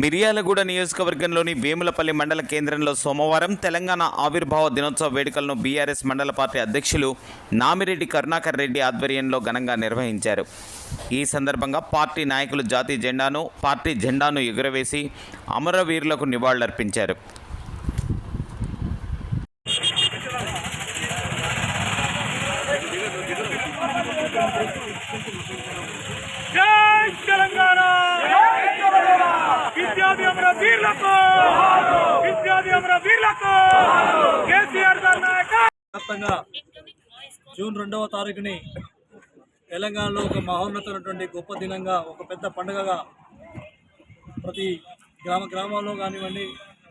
మిర్యాలగూడ నియోజకవర్గంలోని వేములపల్లి మండల కేంద్రంలో సోమవారం తెలంగాణ ఆవిర్భావ దినోత్సవ వేడుకలను బీఆర్ఎస్ మండల పార్టీ అధ్యక్షులు నామిరెడ్డి కరుణాకర్ రెడ్డి ఆధ్వర్యంలో ఘనంగా నిర్వహించారు. ఈ సందర్భంగా పార్టీ నాయకులు జాతీయ జెండాను పార్టీ జెండాను ఎగురవేసి అమరవీరులకు నివాళులర్పించారు. వ్యాప్తంగా జూన్ రెండవ తారీఖుని తెలంగాణలో ఒక మహోన్నతమైనటువంటి గొప్ప దినంగా ఒక పెద్ద పండుగగా ప్రతి గ్రామ గ్రామాల్లో కానివ్వండి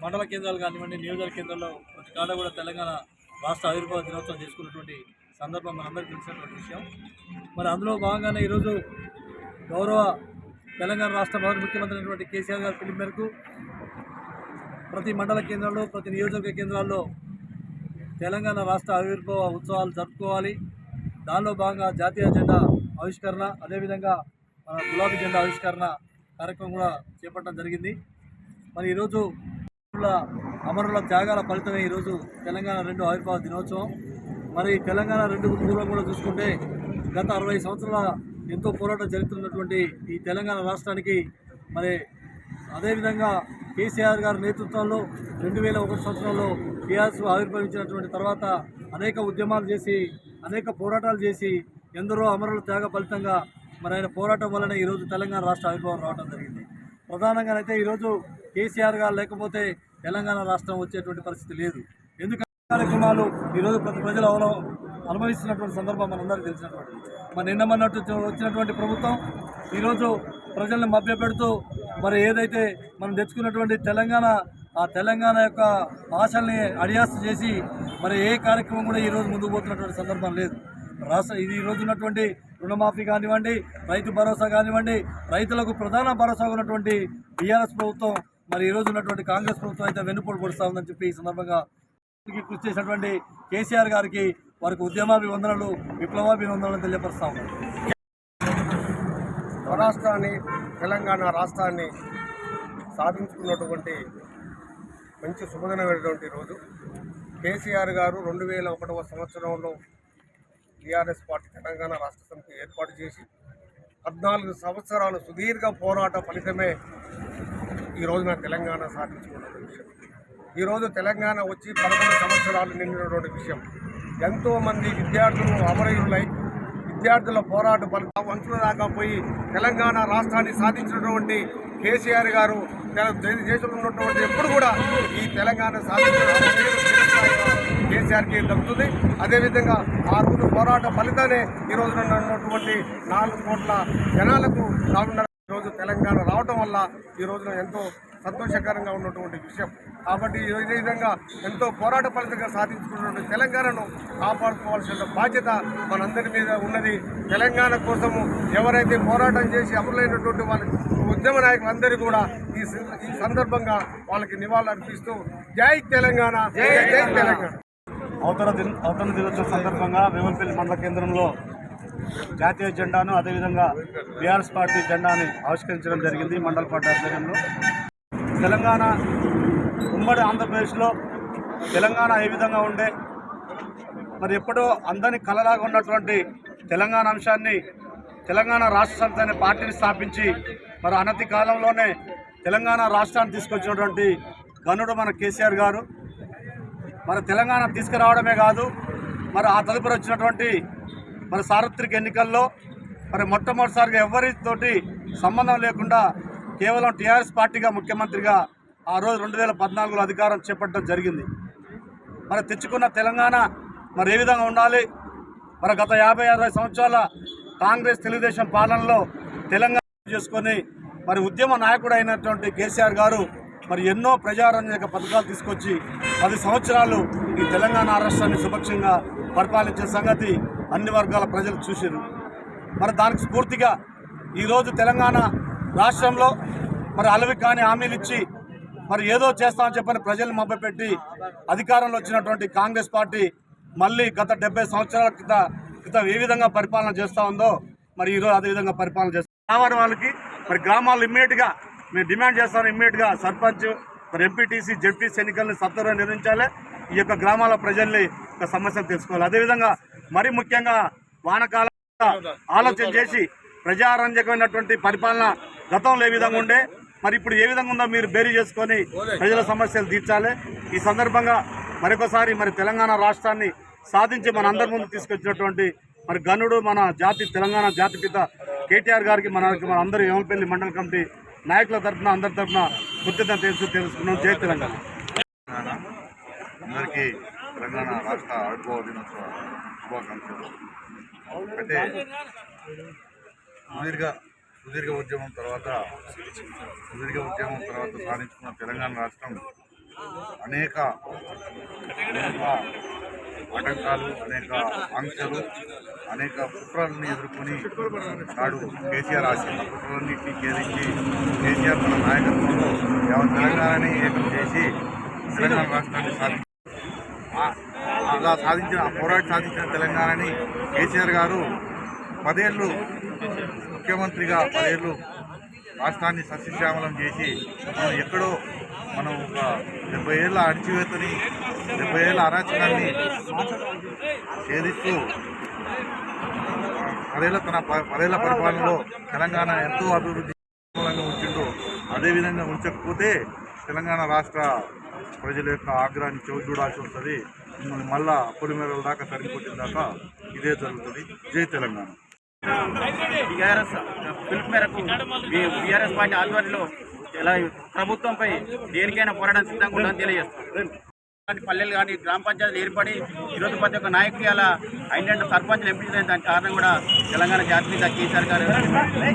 మండల కేంద్రాలు కానివ్వండి నియోజక కేంద్రాల్లో ప్రతి కాడ కూడా తెలంగాణ రాష్ట్ర ఆవిర్భావ దినోత్సవం చేసుకున్నటువంటి సందర్భం మనందరికీ తెలిసినటువంటి విషయం. మరి అందులో భాగంగానే ఈరోజు గౌరవ తెలంగాణ రాష్ట్ర మొదటి ముఖ్యమంత్రి అయినటువంటి కేసీఆర్ గారి పిలుపు మేరకు ప్రతి మండల కేంద్రాల్లో ప్రతి నియోజకవర్గ కేంద్రాల్లో తెలంగాణ రాష్ట్ర ఆవిర్భావ ఉత్సవాలు జరుపుకోవాలి. దానిలో భాగంగా జాతీయ జెండా ఆవిష్కరణ అదేవిధంగా మన గులాబీ జెండా ఆవిష్కరణ కార్యక్రమం కూడా చేపట్టడం జరిగింది. మరి ఈరోజు అమరుల త్యాగాల ఫలితమే ఈరోజు తెలంగాణ రెండు ఆవిర్భావ దినోత్సవం. మరి తెలంగాణ రెండు పూర్వం కూడా చూసుకుంటే గత అరవై సంవత్సరాల ఎంతో పోరాటం జరుగుతున్నటువంటి ఈ తెలంగాణ రాష్ట్రానికి మరి అదేవిధంగా కేసీఆర్ గారి నేతృత్వంలో రెండు వేల ఒకటి సంవత్సరంలో టీఆర్ఎస్ ఆవిర్భవించినటువంటి తర్వాత అనేక ఉద్యమాలు చేసి అనేక పోరాటాలు చేసి ఎందరో అమరుల త్యాగ ఫలితంగా మరి ఆయన పోరాటం వలన ఈరోజు తెలంగాణ రాష్ట్ర ఆవిర్భావం రావడం జరిగింది. ప్రధానంగా అయితే ఈరోజు కేసీఆర్ గారు లేకపోతే తెలంగాణ రాష్ట్రం వచ్చేటువంటి పరిస్థితి లేదు. ఎందుకంటే కార్యక్రమాలు ఈరోజు ప్రతి ప్రజలు అవలం అనుభవిస్తున్నటువంటి సందర్భం మనందరికీ తెలిసినటువంటి మరి నిన్న మొన్నట్టు వచ్చినటువంటి ప్రభుత్వం ఈరోజు ప్రజల్ని మభ్యపెడుతూ మరి ఏదైతే మనం తెచ్చుకున్నటువంటి తెలంగాణ ఆ తెలంగాణ యొక్క ఆశల్ని అడియాస చేసి మరి ఏ కార్యక్రమం కూడా ఈరోజు ముందుకు పోతున్నటువంటి సందర్భం లేదు. రాష్ట్ర ఇది ఈ రోజు ఉన్నటువంటి రుణమాఫీ కానివ్వండి రైతు భరోసా కానివ్వండి రైతులకు ప్రధాన భరోసా ఉన్నటువంటి బీఆర్ఎస్ ప్రభుత్వం మరి ఈ ఉన్నటువంటి కాంగ్రెస్ ప్రభుత్వం అయితే వెన్నుపోటు పొడుస్తా ఉందని చెప్పి ఈ సందర్భంగా కృషి చేసినటువంటి కేసీఆర్ గారికి వారికి ఉద్యమాభివందనలు విప్లవాభివందనలు తెలియపరుస్తా ఉన్నాం స్వరాష్ట్రాన్ని తెలంగాణ రాష్ట్రాన్ని సాధించుకున్నటువంటి మంచి శుభదినమైనటువంటి రోజు. కేసీఆర్ గారు రెండు వేల ఒకటవ సంవత్సరంలో టీఆర్ఎస్ పార్టీ తెలంగాణ రాష్ట్ర సమితి ఏర్పాటు చేసి పద్నాలుగు సంవత్సరాలు సుదీర్ఘ పోరాట ఫలితమే ఈ రోజున తెలంగాణ సాధించుకున్నటువంటి విషయం. ఈరోజు తెలంగాణ వచ్చి పదకొండు సంవత్సరాలు నిండినటువంటి విషయం. ఎంతోమంది విద్యార్థులు అమరయులై విద్యార్థుల పోరాట ఫలితం వంతుల దాకా పోయి తెలంగాణ రాష్ట్రాన్ని సాధించినటువంటి కేసీఆర్ గారు దేశంలో ఉన్నటువంటి ఎప్పుడు కూడా ఈ తెలంగాణ సాధించడం కేసీఆర్కి దక్కుతుంది. అదేవిధంగా ఆ రోజు పోరాట ఫలితానే ఈ రోజున ఉన్నటువంటి నాలుగు కోట్ల జనాలకు రానున్న ఈరోజు తెలంగాణ రావటం వల్ల ఈ రోజున ఎంతో సంతోషకరంగా ఉన్నటువంటి విషయం. కాబట్టి ఈ విధంగా ఎంతో పోరాట ఫలితంగా సాధించుకున్నటువంటి తెలంగాణను కాపాడుకోవాల్సిన బాధ్యత మనందరి మీద ఉన్నది. తెలంగాణ కోసము ఎవరైతే పోరాటం చేసి అమరులైనటువంటి వాళ్ళ ఉద్యమ నాయకులందరూ కూడా ఈ ఈ సందర్భంగా వాళ్ళకి నివాళులు అర్పిస్తూ జై తెలంగాణ జై జై తెలంగాణ. అవతల దిన అవతరణ దినోత్సవం సందర్భంగా వేమల్పల్లి మండల కేంద్రంలో జాతీయ జెండాను అదేవిధంగా బీఆర్ఎస్ పార్టీ జెండాని ఆవిష్కరించడం జరిగింది మండల పార్టీ ఆధ్వర్యంలో తెలంగాణ ఉమ్మడి ఆంధ్రప్రదేశ్లో తెలంగాణ ఏ విధంగా ఉండే మరి ఎప్పుడో అందరినీ కలలాగా ఉన్నటువంటి తెలంగాణ అంశాన్ని తెలంగాణ రాష్ట్ర సమితి అనే పార్టీని స్థాపించి మరి అనతి కాలంలోనే తెలంగాణ రాష్ట్రాన్ని తీసుకొచ్చినటువంటి గనుడు మన కేసీఆర్ గారు. మరి తెలంగాణ తీసుకురావడమే కాదు మరి ఆ తదుపరి వచ్చినటువంటి మరి సార్వత్రిక ఎన్నికల్లో మరి మొట్టమొదటిసారిగా ఎవరితోటి సంబంధం లేకుండా కేవలం టీఆర్ఎస్ పార్టీగా ముఖ్యమంత్రిగా ఆ రోజు రెండు వేల పద్నాలుగులో అధికారం చేపట్టడం జరిగింది. మరి తెచ్చుకున్న తెలంగాణ మరి ఏ విధంగా ఉండాలి? మరి గత యాభై అరవై సంవత్సరాల కాంగ్రెస్ తెలుగుదేశం పాలనలో తెలంగాణ చేసుకొని మరి ఉద్యమ నాయకుడు అయినటువంటి కేసీఆర్ గారు మరి ఎన్నో ప్రజారంజక పథకాలు తీసుకొచ్చి పది సంవత్సరాలు ఈ తెలంగాణ రాష్ట్రాన్ని సుపక్షంగా పరిపాలించే సంగతి అన్ని వర్గాల ప్రజలు చూసారు మరి దానికి స్ఫూర్తిగా ఈరోజు తెలంగాణ రాష్ట్రంలో మరి అలవి కాని హామీలు ఇచ్చి మరి ఏదో చేస్తామని చెప్పని ప్రజల్ని మభ్యపెట్టి అధికారంలో వచ్చినటువంటి కాంగ్రెస్ పార్టీ మళ్ళీ గత డెబ్బై సంవత్సరాల క్రిత క్రితం ఏ విధంగా పరిపాలన చేస్తూ ఉందో మరి ఈరోజు అదే విధంగా పరిపాలన చేస్తాం రావాలి వాళ్ళకి మరి గ్రామాలు ఇమ్మీడియట్గా మేము డిమాండ్ చేస్తాను ఇమ్మీడియట్గా సర్పంచ్ మరి ఎంపీటీసీ జెడ్పీసీ ఎన్నికలను సత్వరంగా నిర్వహించాలి ఈ యొక్క గ్రామాల ప్రజల్ని ఒక సమస్యలు తెలుసుకోవాలి. అదేవిధంగా మరి ముఖ్యంగా వానకాల ఆలోచన చేసి ప్రజారంజకమైనటువంటి పరిపాలన గతంలో ఏ విధంగా ఉండే మరి ఇప్పుడు ఏ విధంగా ఉందో మీరు బేరీ చేసుకొని ప్రజల సమస్యలు తీర్చాలి. ఈ సందర్భంగా మరొకసారి మరి తెలంగాణ రాష్ట్రాన్ని సాధించి మన అందరి ముందు తీసుకొచ్చినటువంటి మరి గనుడు మన జాతి తెలంగాణ జాతి పిత కేటీఆర్ గారికి మన మన అందరూ యోమపల్లి మండల కమిటీ నాయకుల తరఫున అందరి తరఫున కృతజ్ఞత తెలుసు తెలుసుకున్నాం. జై తెలంగాణ. అందరికీ తెలంగాణ రాష్ట్ర ఆవిర్భావ దినోత్సవ శుభాకాంక్షలు. అంటే సుదీర్ఘ సుదీర్ఘ ఉద్యమం తర్వాత సుదీర్ఘ ఉద్యమం తర్వాత సాధించుకున్న తెలంగాణ రాష్ట్రం అనేక అనేక ఆటంకాలు అనేక ఆంక్షలు అనేక కుట్రలను ఎదుర్కొని నాడు కేసీఆర్ ఆశించిన కుట్రలన్నింటినీ ఛేదించి కేసీఆర్ తన నాయకత్వంలో యావత్ తెలంగాణని ఏకం చేసి తెలంగాణ రాష్ట్రాన్ని సాధి అలా సాధించిన పోరాటం సాధించిన తెలంగాణని కేసీఆర్ గారు పదేళ్ళు ముఖ్యమంత్రిగా పదేళ్ళు రాష్ట్రాన్ని సస్యశ్యామలం చేసి మనం ఎక్కడో మనం ఒక డెబ్బై ఏళ్ళ అణచివేతని డెబ్బై ఏళ్ళ అరాచకాన్ని ఛేదిస్తూ పదేళ్ళ తన ప- పదేళ్ళ పరిపాలనలో తెలంగాణ ఎంతో అభివృద్ధి మూలంగా అదేవిధంగా ఉంచకపోతే తెలంగాణ రాష్ట్ర ప్రజల యొక్క ఆగ్రహాన్ని చవి చూడాల్సి వస్తుంది. మిమ్మల్ని మళ్ళా పొలిమేరల దాకా తరిగిపోయిన దాకా ఇదే జరుగుతుంది. జై తెలంగాణ. టీఆర్ఎస్ పిలుపు మేరకు టీఆర్ఎస్ పార్టీ ఆధ్వర్యంలో ఇలా ప్రభుత్వంపై దేనికైనా పోరాటం సిద్ధంగా ఉందని తెలియజేస్తాం కానీ పల్లెలు కానీ గ్రామ పంచాయతీలు ఏర్పడి ఈరోజు ప్రతి ఒక్క నాయకులు అలా అయిన సర్పంచ్లు ఎంపీ దానికి కారణం కూడా తెలంగాణ జాతీయ కేసీఆర్ గారు.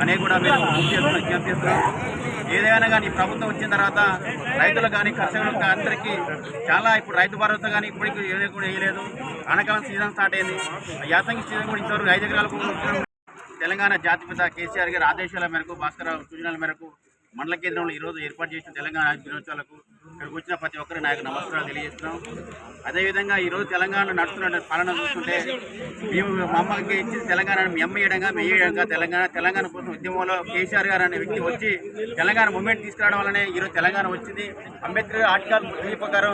అనేవి కూడా మేము విజ్ఞప్తి చేస్తున్నాం. ఏదైనా కానీ ఈ ప్రభుత్వం వచ్చిన తర్వాత రైతులు కానీ కర్షకులు అందరికీ చాలా ఇప్పుడు రైతు భరోసా కానీ ఇప్పటికీ ఏదో కూడా వేయలేదు. అనకాలం సీజన్ స్టార్ట్ అయింది. యాసంగి సీజన్ కూడా ఇంతవరకు ఐదు ఎకరాలకు తెలంగాణ జాతిపిత కేసీఆర్ గారి ఆదేశాల మేరకు భాస్కర్ సూచనల మేరకు మండల కేంద్రంలో ఈరోజు ఏర్పాటు చేసిన తెలంగాణ దినోత్సవాలకు ఇక్కడికి వచ్చిన ప్రతి ఒక్కరి నాయకు నమస్కారాలు తెలియజేస్తున్నాం. అదేవిధంగా ఈరోజు తెలంగాణ నడుస్తున్న పాలన చూస్తుంటే మేము మా అమ్మకి ఇచ్చి తెలంగాణ మీ అమ్మ వేయడంగా తెలంగాణ తెలంగాణ కోసం ఉద్యమంలో కేసీఆర్ గారు అనే వ్యక్తి వచ్చి తెలంగాణ మూమెంట్ తీసుకురావడం వల్లనే ఈరోజు తెలంగాణ వచ్చింది. అంబేద్కర్ ఆర్టికల్ ప్రకారం